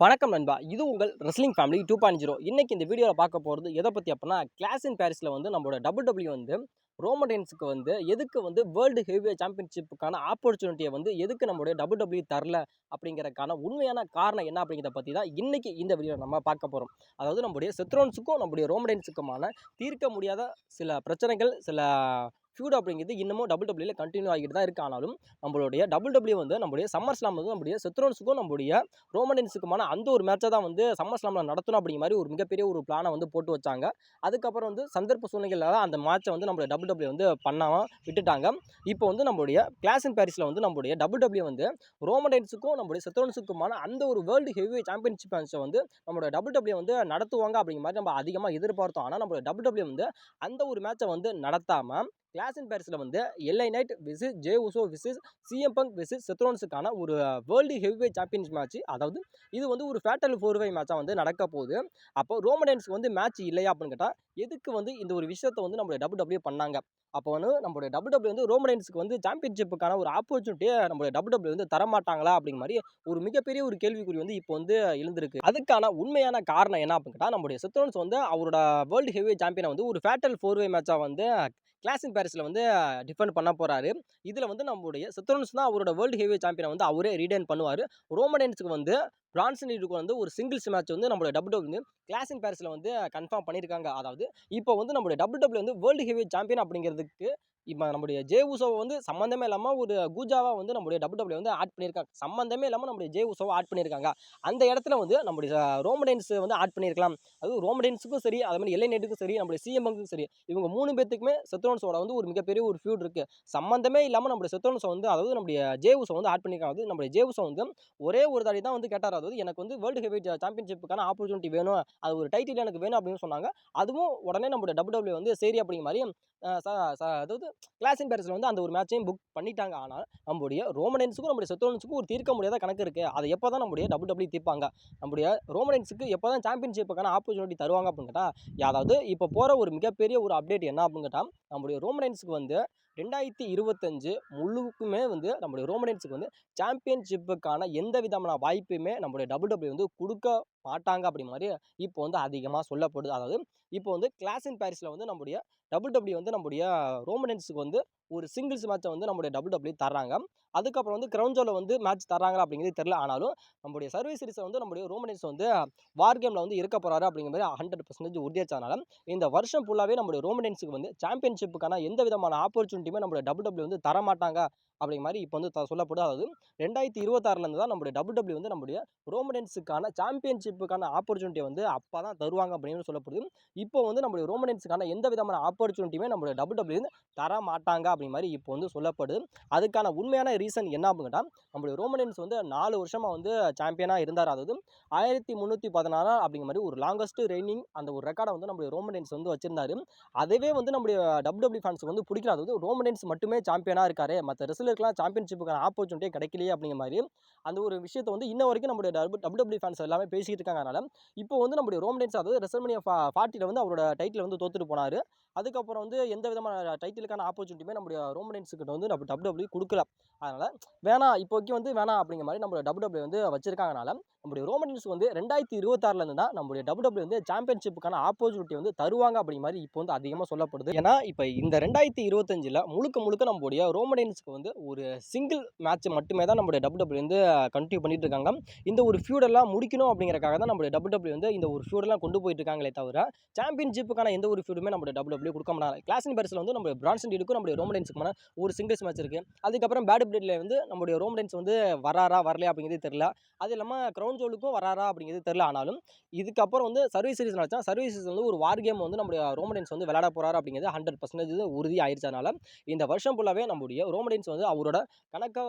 வணக்கம் நண்பா. இது உங்கள் wrestling family two point zero இன்றைக்கி இந்த வீடியோவில் பார்க்க போகிறது எதை பற்றி அப்படின்னா கிளாஸ் இன் பாரிஸில் வந்து நம்மளோட டபுள் டபிள்யூ வந்து ரோமடென்ஸுக்கு வந்து எதுக்கு வந்து வேர்ல்டு ஹெவி சாம்பியன்ஷிப்புக்கான ஆப்பர்ச்சுனிட்டியை வந்து எதுக்கு நம்மளுடைய டபுள் டபிள்யூ தரல அப்படிங்கிறதுக்கான உண்மையான காரணம் என்ன அப்படிங்கிறத பற்றி தான் இன்றைக்கி இந்த வீடியோ நம்ம பார்க்க போகிறோம் அதாவது நம்முடைய செத்ரோன்ஸுக்கும் நம்முடைய ரோமடென்ஸுக்குமான தீர்க்க முடியாத சில பிரச்சனைகள் சில ஃபியூட் அப்படிங்கிறது இன்னமும் டபுள் டபிள்யூல கண்டினியூ ஆகிட்டு தான் இருக்கு. ஆனாலும் நம்மளுடைய டபுள் டபிள்யூ வந்து நம்மளுடைய சம்மர் ஸ்லாம் வந்து நம்முடைய செத்ரோன்ஸுக்கும் நம்முடைய ரோமடென்ஸுக்குமான அந்த ஒரு மேட்சை தான் வந்து சம்மர் ஸ்லாமில் நடத்தணும் அப்படிங்கிற மாதிரி ஒரு மிகப்பெரிய ஒரு பிளானை வந்து போட்டு வச்சாங்க. அதுக்கப்புறம் வந்து சந்தர்ப்ப சூழ்நிலைகளால் அந்த மேட்சை வந்து நம்மளுடைய டபுள் டபிள்யூ வந்து பண்ணாமல் விட்டுட்டாங்க. இப்போ வந்து நம்மளுடைய கிளாஸ் இன் பாரிஸில் வந்து நம்மளுடைய டபுள் டபிள்யூ வந்து ரோமடென்ஸுக்கும் நம்மளுடைய செத்ரோன்ஸுக்குமான அந்த ஒரு வேர்ல்டு ஹெவி சாம்பியன்ஷிப் மேட்சை வந்து நம்மளோட டபுள் டபிள்யூ வந்து நடத்துவாங்க அப்படிங்கிற மாதிரி நம்ம அதிகமாக எதிர்பார்த்தோம். ஆனால் நம்மளோட டபுள் டபிள்யூ வந்து அந்த ஒரு மேட்சை வந்து நடத்தாமல் கிளாஸ் இன் பேரிஸில் வந்து LA Knight versus Jey Uso versus CM Punk versus செத்ரோன்ஸுக்கான ஒரு வேர்ல்டு ஹெவிவே சாம்பியன்ஸ் மேட்ச் அதாவது இது வந்து ஒரு ஃபேட்டல் ஃபோர் வை மேட்சாக வந்து நடக்க போகுது. அப்போ ரோமடென்ஸ்க்கு வந்து மேட்ச் இல்லையா அப்படின்னு கேட்டால் எதுக்கு வந்து இந்த ஒரு விஷயத்தை வந்து நம்மளுடைய டபுள் டபிள்யூ பண்ணாங்க? அப்போ வந்து நம்மளுடைய டபுள் டபிள்யூ வந்து ரோமடென்ஸுக்கு வந்து சாம்பியன்ஷிப்புக்கான ஒரு ஆப்பர்ச்சுனிட்டியை நம்மளுடைய டபுள் டபிள்யூ வந்து தரமாட்டாங்களா அப்படிங்கிற மாதிரி ஒரு மிகப்பெரிய ஒரு கேள்விக்குறி வந்து இப்போ வந்து எழுந்திருக்கு. அதுக்கான உண்மையான காரணம் என்ன அப்படின்னு கேட்டால் நம்மளுடைய செத்ரோன்ஸ் வந்து அவரோட வேர்ல்டு ஹெவி சாம்பியனை வந்து ஒரு ஃபேட்டல் ஃபோர் வே மேட்சாக வந்து கிளாசிக் பாரிஸில் வந்து டிஃபெண்ட் பண்ண போகிறாரு இதில் வந்து நம்மளுடைய செத்ரோன்ஸ் தான் அவரோட வேர்ல்டு ஹெவி சாம்பியனை வந்து அவரே ரீடைன் பண்ணுவார். ரோமடென்ஸுக்கு வந்து பிரான்சன் இதுக்கு வந்து ஒரு சிங்கிள்ஸ் மேட்ச் வந்து நம்மளோட டபுள் டபுள் வந்து கிளாஸ் இன் வந்து கன்ஃபார்ம் பண்ணியிருக்காங்க. அதாவது இப்போ வந்து நம்மளுடைய டபுள் டபுள் வந்து வேர்ல்டு ஹெவி சாம்பியன் அப்படிங்கிறதுக்கு இப்போ நம்முடைய ஜே உசோவை வந்து சம்மந்தமே இல்லாமல் ஒரு கூஜாவாக வந்து நம்முடைய டபுள் டபுள்யூ வந்து ஆட் பண்ணியிருக்காங்க சம்மந்தமே இல்லாமல் நம்முடைய ஜே உசோவை ஆட் பண்ணியிருக்காங்க அந்த இடத்துல வந்து நம்முடைய ரோமடென்ஸ் வந்து ஆட் பண்ணியிருக்கலாம் அதுவும் ரோமடென்ஸுக்கும் சரி அதே மாதிரி எல்லை சரி நம்முடைய சிஎம்எங்கும் சரி இவங்க மூணு பேத்துக்குமே செத்ரோன்ஸோட வந்து ஒரு மிகப்பெரிய ஒரு ஃபியூட் இருக்குது சம்மந்தமே இல்லாமல் நம்முடைய செத்ரோன்ஸை வந்து அதாவது நம்முடைய ஜே உசோ வந்து ஆட் பண்ணியிருக்காங்க அது நம்முடைய ஜே உசோ வந்து ஒரே ஒரு தாடி தான் வந்து கேட்டார். அதாவது எனக்கு வந்து வேர்ல்டு ஹெவிட் சாம்பியன்ஷிப்புக்கான ஆப்பர்ச்சுனிட்டி வேணும். அது ஒரு டைட்டில் எனக்கு வேணும் அப்படின்னு சொன்னாங்க. அதுவும் உடனே நம்முடைய டபுள் டபுள்யூ வந்து சரி அப்படிங்கிற மாதிரி அதாவது கிளாஸ் பேரஸில் வந்து அந்த ஒரு மேட்சையும் புக் பண்ணிட்டாங்க. ஆனால் நம்முடைய ரோமனன்ஸுக்கும் நம்முடைய செத்தோனன்ஸுக்கும் ஒரு தீர்க்க முடியாத கணக்கு இருக்குது அதை எப்போ தான் நம்முடைய டபுள் டபுள்யூ தீர்ப்பாங்க? நம்முடைய ரோமனன்ஸுக்கு எப்போ தான் சாம்பியன்ஷிப்புக்கான ஆப்பர்ச்சுனிட்டி தருவாங்க அப்படின்னு கேட்டால் அதாவது இப்போ போகிற ஒரு மிகப்பெரிய ஒரு அப்டேட் என்ன அப்படின்னு கேட்டால் நம்முடைய ரோமனன்ஸுக்கு வந்து ரெண்டாயிரத்தி இருபத்தஞ்சு முழுக்குமே வந்து நம்முடைய ரோமனன்ஸுக்கு வந்து சாம்பியன்ஷிப்புக்கான எந்த விதமான வாய்ப்புமே நம்முடைய டபுள் டபுள்யூ வந்து கொடுக்க மாட்டாங்க அப்படி மாதிரி இப்போ வந்து அதிகமாக சொல்லப்படுது. அதாவது இப்போ வந்து கிளாஸ் இன் பாரிஸில் வந்து நம்முடைய டபுள் டபிள்யூ வந்து நம்முடைய ரோமனன்ஸுக்கு வந்து ஒரு சிங்கிள்ஸ் மேட்சை வந்து நம்முடைய டபுள் டபிள்யூ தர்றாங்க. அதுக்கப்புறம் வந்து கிரவுண்ட் வந்து மேட்ச் தர்றாங்களா அப்படிங்கிறது தெரில ஆனாலும் நம்முடைய சர்வீஸ் சீரிஸை வந்து நம்முடைய ரோமனன்ஸ் வந்து வார் கேமில் வந்து இருக்க போகிறாரு அப்படிங்கிற மாதிரி ஹண்ட்ரட் பர்சன்டேஜ் உறுதியாச்சனால இந்த வருஷம் ஃபுல்லாகவே நம்முடைய ரோமனன்ஸுக்கு வந்து சாம்பியன்ஷிப்புக்கான எந்த விதமான ஆப்பர்ச்சுனிட்டியுமே நம்முடைய டபுள் டபிள்யூ வந்து தரமாட்டாங்க. அப்படிங்கிற மாதிரி இப்போ வந்து த- சொல்லப்படுது. அதாவது ரெண்டாயிரத்தி இருபத்தாறுலேருந்து தான் நம்முடைய டபுள் டபிள்யூ வந்து நம்முடைய ரோமனன்ஸுக்கான சாம்பியன்ஷிப்புக்கான ஆப்பர்ச்சுனிட்டி வந்து அப்போ தான் தருவாங்க அப்படின்னு சொல்லப்படுது. இப்போ வந்து நம்முடைய ரோமனன்ஸுக்கான எந்த விதமான ஆப்பர்ச்சுனிட்டியுமே நம்முடைய டபுள் டபிள்யூ வந்து தர மாட்டாங்க அப்படி மாதிரி இப்போ வந்து சொல்லப்படுது. அதுக்கான உண்மையான ரீசன் என்ன அப்படின்னா நம்மளுடைய நம்முடைய வந்து நாலு வருஷமாக வந்து சாம்பியனாக இருந்தார். அதாவது ஆயிரத்தி முந்நூற்றி பதினாறு அப்படிங்கிற மாதிரி ஒரு லாங்கஸ்ட் ரெய்னிங் அந்த ஒரு ரெக்கார்டை வந்து நம்முடைய ரோமனன்ஸ் வந்து வச்சிருந்தாரு. அதுவே வந்து நம்முடைய டபிள்யூ ஃபேன்ஸுக்கு வந்து பிடிக்கல. அதாவது மட்டுமே சாம்பியனாக இருக்காரு. மற்ற இருக்கலாம் சாம்பியன்ஷிப்புக்கான ஆப்பர்ச்சுனிட்டியே கிடைக்கலையே அப்படிங்கிற மாதிரி அந்த ஒரு விஷயத்தை வந்து இன்ன வரைக்கும் நம்முடைய டபிள்யூ ஃபேன்ஸ் எல்லாமே பேசிக்கிட்டு இருக்காங்கனால இப்போ வந்து நம்முடைய ரோமனன்ஸ் அதாவது ரெசல்மனியா ஃபார்ட்டியில் வந்து அவரோட டைட்டில் வந்து தோத்துட்டு போனார். அதுக்கப்புறம் வந்து எந்த விதமான டைட்டிலுக்கான ஆப்பர்ச்சுனிட்டியுமே நம்முடைய ரோமனன்ஸுக்கிட்ட வந்து நம்ம டபிள்யூ கொடுக்கல. அதனால் வேணாம் இப்போக்கி வந்து வேணாம் அப்படிங்கிற மாதிரி நம்மளோட டபிள்யூ வந்து வச்சிருக்காங்கனால நம்முடைய ரோமன்ஸ் வந்து ரெண்டாயிரத்தி இருபத்தாறுலேருந்து தான் நம்முடைய டபிள்யூ வந்து சாம்பியன்ஷிப்புக்கான ஆப்பர்ச்சுனிட்டி வந்து தருவாங்க அப்படிங்கிற மாதிரி இப்போ வந்து அதிகமாக சொல்லப்படுது. ஏன்னா இப்போ இந்த ரெண்டாயிரத்தி இருபத்தஞ்சில் முழுக்க முழுக்க நம்முடைய ரோமடன்ஸுக்கு வந்து ஒரு சிங்கிள் மேட்ச் மட்டுமே தான் நம்முடைய டபுள் டபுள் வந்து கண்டினியூ பண்ணிட்டு இருக்காங்க. இந்த ஒரு ஃபியூடெல்லாம் முடிக்கணும் அப்படிங்கிறக்காக தான் நம்மளுடைய டபுள் வந்து இந்த ஒரு ஃபியூடெல்லாம் கொண்டு போயிட்டு இருக்காங்களே தவிர சாம்பியன்ஷிப்புக்கான எந்த ஒரு ஃபியூடுமே நம்மளுடைய டபுள் கொடுக்க மாட்டாங்க. கிளாஸ் பரிசில் வந்து நம்மளுடைய பிரான்சன் டீலுக்கும் நம்மளுடைய ரோமடன்ஸுக்குமான ஒரு சிங்கிள்ஸ் மேட்ச் இருக்குது அதுக்கப்புறம் பேட் பிளேட்ல வந்து நம்மளுடைய ரோமடன்ஸ் வந்து வராரா வரலையா அப்படிங்கிறது தெரியல. அது இல்லாமல் க்ரௌன் ஜோலுக்கும் வராரா அப்படிங்கிறது தெரில ஆனாலும் இதுக்கப்புறம் வந்து சர்வீஸ் சீரிஸ் நடச்சா சர்வீஸ் சீரிஸ் வந்து ஒரு வார் கேம் வந்து நம்முடைய ரோமடன்ஸ் வந்து விளையாட போறாரு அப்படிங்கிறது ஹண்ட்ரட் பர்சன்டேஜ் உறுதி ஆயிடுச்சனால இந்த வருஷம் ஃபுல்லாகவே நம்முடைய ரோமடன்ஸ் வந்து அவரோட கணக்கை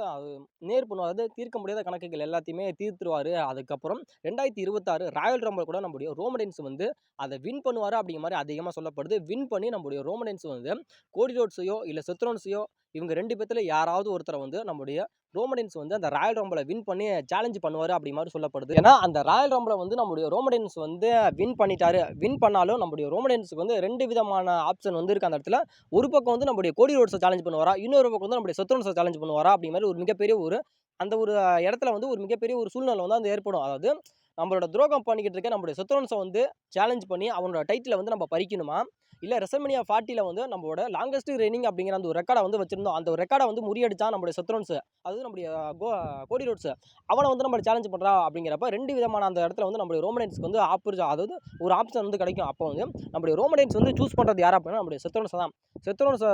நேர் பண்ணுவார் அதாவது தீர்க்க முடியாத கணக்குகள் எல்லாத்தையுமே தீர்த்துருவார். அதுக்கப்புறம் ரெண்டாயிரத்தி இருபத்தாறு ராயல் ரம்பல் கூட நம்முடைய ரோமடன்ஸ் வந்து அதை வின் பண்ணுவார் அப்படிங்கிற மாதிரி அதிகமாக சொல்லப்படுது. வின் பண்ணி நம்முடைய ரோமடன்ஸ் வந்து கோடி ரோட்ஸையோ இல்லை செத்ரோன்ஸையோ இவங்க ரெண்டு பேர்த்தில் யாராவது ஒருத்தரை வந்து நம்முடைய ரோமடன்ஸ் வந்து அந்த ராயல் ரம்பில் வின் பண்ணி சேலஞ்ச் பண்ணுவார் அப்படி மாதிரி சொல்லப்படுது. ஏன்னா அந்த ராயல் ரம்பில் வந்து நம்முடைய ரோமடன்ஸ் வந்து வின் பண்ணிட்டாரு. வின் பண்ணாலும் நம்முடைய ரோமடன்ஸுக்கு வந்து ரெண்டு விதமான ஆப்ஷன் வந்து இருக்கு அந்த இடத்துல. ஒரு பக்கம் வந்து நம்முடைய கோடி ரோட்ஸை சேலஞ்ச் பண்ணுவாரா? இன்னொரு பக்கம் வந்து நம்முடைய செத்ரோன்ஸை சேலஞ்ச் பண்ணுவாரா? அப்படி மாதிரி ஒரு மிகப்பெரிய ஒரு அந்த ஒரு இடத்துல வந்து ஒரு மிகப்பெரிய ஒரு சூழ்நிலை வந்து அந்த ஏற்படும். அதாவது நம்மளோட துரோகம் பண்ணிக்கிட்டு இருக்க நம்மளுடைய செத்ரோன்ஸை வந்து சேலஞ்ச் பண்ணி அவனோட டைட்டிலை வந்து நம்ம பறிக்கணுமா? இல்லை ரெசல்மனியா ஃபார்ட்டியில் வந்து நம்மளோட லாங்கஸ்ட் ரெய்னிங் அப்படிங்கிற அந்த ஒரு ரெக்கார்டை வந்து வச்சிருந்தோம். அந்த ஒரு ரெக்கார்டை வந்து முறியடிச்சா நம்மளுடைய செத்ரோன்ஸ் அதாவது நம்முடைய கோ கோடி ரோட்ஸ் அவனை வந்து நம்ம சேலஞ்ச் பண்ணுறா அப்படிங்கிறப்ப ரெண்டு விதமான அந்த இடத்துல வந்து நம்மளுடைய ரோமனைன்ஸ்க்கு வந்து ஆப்பர்ச்சு அதாவது ஒரு ஆப்ஷன் வந்து கிடைக்கும். அப்போ வந்து நம்மளுடைய ரோமனைன்ஸ் வந்து சூஸ் பண்ணுறது யார் அப்படின்னா நம்மளுடைய செத்ரோன்ஸ் தான். செத்ரோன்ஸை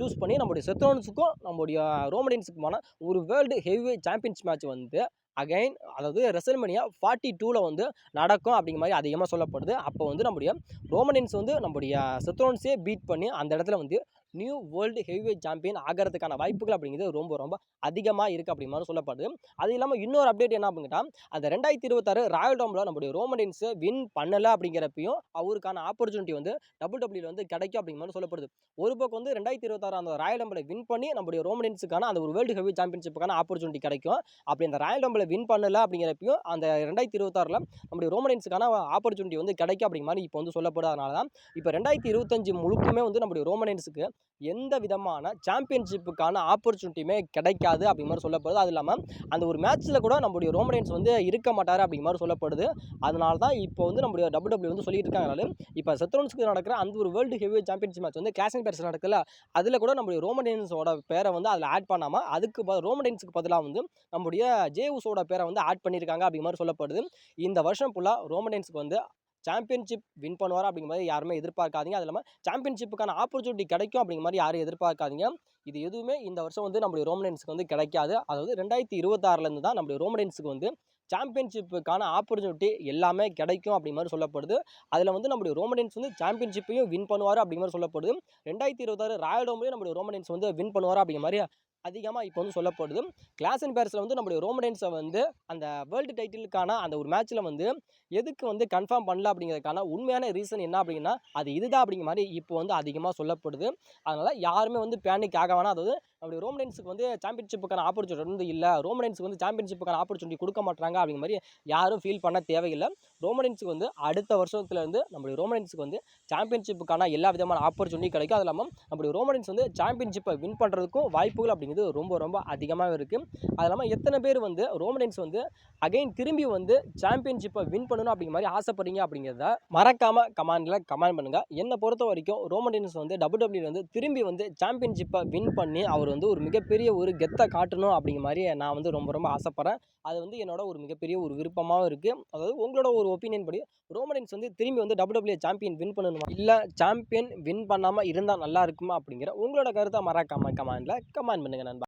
சூஸ் பண்ணி நம்மளுடைய செத்ரோன்ஸுக்கும் நம்மளுடைய ரோமனைன்ஸுக்குமான ஒரு வேர்ல்டு ஹெவி சாம்பியன்ஸ் மேட்ச் வந்து அகைன் அதாவது ரெசல்மனியா ஃபார்ட்டி டூவில் வந்து நடக்கும் அப்படிங்கிற மாதிரி அதிகமாக சொல்லப்படுது. அப்போ வந்து நம்முடைய ரோமனின்ஸ் வந்து நம்முடைய செத்ரோன்ஸே பீட் பண்ணி அந்த இடத்துல வந்து நியூ வேர்ல்டு ஹெவிவேட் சாம்பியன் ஆகிறதுக்கான வாய்ப்புகள் அப்படிங்கிறது ரொம்ப ரொம்ப அதிகமாக இருக்குது அப்படிங்கிற மாதிரி சொல்லப்படுது. அது இல்லாமல் இன்னொரு அப்டேட் என்ன அப்படின்னா அந்த ரெண்டாயிரத்தி இருபத்தாறு ராயல் டோமில் நம்முடைய ரோமனின்ஸ் வின் பண்ணலை அப்படிங்கிறப்பையும் அவருக்கான ஆப்பர்ச்சுனிட்டி வந்து டபுள் டபுள்யூல வந்து கிடைக்கும் அப்படிங்கிற மாதிரி சொல்லப்படுது. ஒரு பக்கம் வந்து ரெண்டாயிரத்தி இருபத்தாறு அந்த ராயல் டம்பில் வின் பண்ணி நம்முடைய ரோமனின்ஸுக்கான அந்த ஒரு வேர்ல்டு ஹெவி சாம்பியன்ஷிப்புக்கான ஆப்பர்ச்சுனிட்டி கிடைக்கும். அப்படி அந்த ராயல் டம்பில் வின் பண்ணலை அப்படிங்கிறப்பையும் அந்த ரெண்டாயிரத்தி இருபத்தாறில் நம்முடைய ரோமனின்ஸுக்கான ஆப்பர்ச்சுனிட்டி வந்து கிடைக்கும் அப்படிங்கிற மாதிரி இப்போ வந்து சொல்லப்படுறதுனால தான் இப்போ ரெண்டாயிரத்தி இருபத்தஞ்சு முழுக்குமே வந்து நம்முடைய ரோமனின்ஸுக்கு எந்த விதமான சாம்பியன்ஷிப்புக்கான ஆப்பர்ச்சுனிட்டியுமே கிடைக்காது அப்படிங்கிற மாதிரி சொல்லப்படுது. அது இல்லாமல் அந்த ஒரு மேட்ச்சில் கூட நம்முடைய ரோமடைன்ஸ் வந்து இருக்க மாட்டார் அப்படிங்கிற மாதிரி சொல்லப்படுது. அதனால தான் இப்போ வந்து நம்முடைய டபுள் டபுள்யூ வந்து சொல்லிட்டு இருக்காங்கனாலும் இப்போ செத்ரோன்ஸ்க்கு நடக்கிற அந்த ஒரு வேர்ல்டு ஹெவி சாம்பியன்ஷிப் மேட்ச் வந்து கிளாசிங் பேர்ஸ் நடக்கல அதில் கூட நம்முடைய ரோமனியன்ஸோட பேரை வந்து அதில் ஆட் பண்ணாமல் அதுக்கு ப பதிலாக வந்து நம்முடைய ஜேவுஸோட பேரை வந்து ஆட் பண்ணியிருக்காங்க அப்படிங்கிற மாதிரி சொல்லப்படுது. இந்த வருஷம் ஃபுல்லாக ரோமடைன்ஸுக்கு வந்து சாம்பியன்ஷிப் வின் பண்ணுவார் அப்படிங்கிற மாதிரி யாருமே எதிர்பார்க்காதீங்க. அது இல்லாமல் சாம்பியன்ஷிப்புக்கான ஆப்பர்ச்சுனிட்டி கிடைக்கும் அப்படிங்கிற மாதிரி யாரும் எதிர்பார்க்காதீங்க. இது எதுவுமே இந்த வருஷம் வந்து நம்மளுடைய ரோமனியன்ஸுக்கு வந்து கிடைக்காது. அதாவது ரெண்டாயிரத்தி இருபத்தாறுலேருந்து தான் நம்மளுடைய ரோமனியன்ஸுக்கு வந்து சாம்பியன்ஷிப்புக்கான ஆப்பர்ச்சுனிட்டி எல்லாமே கிடைக்கும் அப்படிங்கிற மாதிரி சொல்லப்படுது. அதில் வந்து நம்முடைய ரோமனியன்ஸ் வந்து சாம்பியன்ஷிப்பையும் வின் பண்ணுவார் அப்படிங்கிற மாதிரி சொல்லப்படுது. ரெண்டாயிரத்தி இருபத்தாறு ராயல் டோம்லேயும் நம்மளுடைய ரோமனியன்ஸ் வந்து வின் பண்ணுவார் அப்படிங்கிற மாதிரி அதிகமாக இப்போ வந்து சொல்லப்படுது. கிளாஸ் அண்ட் பேர்ஸில் வந்து நம்மளுடைய ரோமடென்ஸை வந்து அந்த வேர்ல்டு டைட்டிலுக்கான அந்த ஒரு மேட்ச்சில் வந்து எதுக்கு வந்து கன்ஃபார்ம் பண்ணல அப்படிங்கிறதுக்கான உண்மையான ரீசன் என்ன அப்படின்னா அது இதுதான் அப்படிங்கிற மாதிரி இப்போ வந்து அதிகமாக சொல்லப்படுது. அதனால் யாருமே வந்து பேனிக் ஆக வேணாம். அதாவது நம்முடைய ரோமடென்ஸுக்கு வந்து சாம்பியன்ஷிப்புக்கான ஆப்பர்ச்சுனிட்டி வந்து இல்லை. ரோமடென்ஸுக்கு வந்து சாம்பியன்ஷிப்புக்கான ஆப்பர்ச்சுனிட்டி கொடுக்க மாட்டாங்க அப்படிங்கிற மாதிரி யாரும் ஃபீல் பண்ண தேவையில்லை. ரோமடென்ஸுக்கு வந்து அடுத்த வருஷத்துலேருந்து நம்மளுடைய ரோமடென்ஸுக்கு வந்து சாம்பியன்ஷிப்புக்கான எல்லா விதமான ஆப்பர்ச்சுனிட்டி கிடைக்கும். அது இல்லாமல் நம்மளுடைய ரோமடென்ஸ் வந்து சாம்பியன்ஷிப்பை வின் பண்ணுறதுக்கும் வாய்ப்புகள் அப்படிங்கிறது ரொம்ப ரொம்ப அதிகமாக இருக்குது அது இல்லாமல் எத்தனை பேர் வந்து ரோமடைன்ஸ் வந்து அகைன் திரும்பி வந்து சாம்பியன்ஷிப்பை வின் பண்ணணும் அப்படிங்கிற மாதிரி ஆசைப்படுறீங்க அப்படிங்கிறத மறக்காமல் கமாண்டில் கமெண்ட் பண்ணுங்கள் என்னை பொறுத்த வரைக்கும் ரோமடைன்ஸ் வந்து டபுடபிள்யூ e வந்து திரும்பி வந்து சாம்பியன்ஷிப்பை வின் பண்ணி அவர் வந்து ஒரு மிகப்பெரிய ஒரு கெத்தை காட்டணும் அப்படிங்கிற மாதிரி நான் வந்து ரொம்ப ரொம்ப ஆசைப்பட்றேன். அது வந்து என்னோட ஒரு மிகப்பெரிய ஒரு விருப்பமாகவும் இருக்குது அதாவது உங்களோட ஒரு ஒப்பீனியன் படி ரோமடைன்ஸ் வந்து திரும்பி வந்து டபுள் சாம்பியன் வின் பண்ணணுமா? இல்லை சாம்பியன் வின் பண்ணாமல் இருந்தால் நல்லா இருக்குமா அப்படிங்கிற உங்களோட கருத்தை மறக்காமல் கமெண்டில் கமெண்ட் பண்ணுங்கள் நண்பா